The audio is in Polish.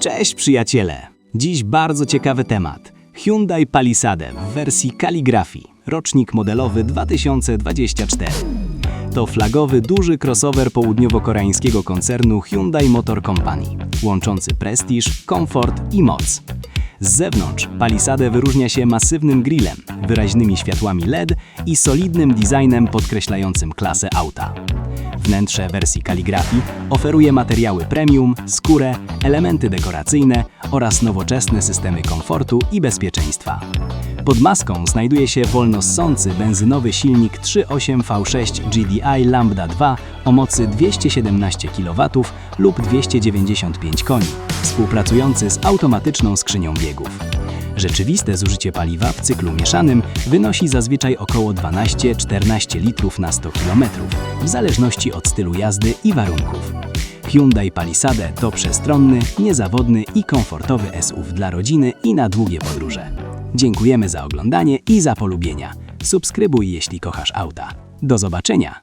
Cześć przyjaciele! Dziś bardzo ciekawy temat. Hyundai Palisade w wersji kaligrafii, rocznik modelowy 2024. To flagowy duży crossover południowo-koreańskiego koncernu Hyundai Motor Company, łączący prestiż, komfort i moc. Z zewnątrz Palisade wyróżnia się masywnym grillem, wyraźnymi światłami LED i solidnym designem podkreślającym klasę auta. Wnętrze wersji kaligrafii oferuje materiały premium, skórę, elementy dekoracyjne oraz nowoczesne systemy komfortu i bezpieczeństwa. Pod maską znajduje się wolno ssący benzynowy silnik 3.8 V6 GDI Lambda 2 o mocy 217 kW lub 295 koni, współpracujący z automatyczną skrzynią biegów. Rzeczywiste zużycie paliwa w cyklu mieszanym wynosi zazwyczaj około 12-14 litrów na 100 km, w zależności od stylu jazdy i warunków. Hyundai Palisade to przestronny, niezawodny i komfortowy SUV dla rodziny i na długie podróże. Dziękujemy za oglądanie i za polubienia. Subskrybuj, jeśli kochasz auta. Do zobaczenia!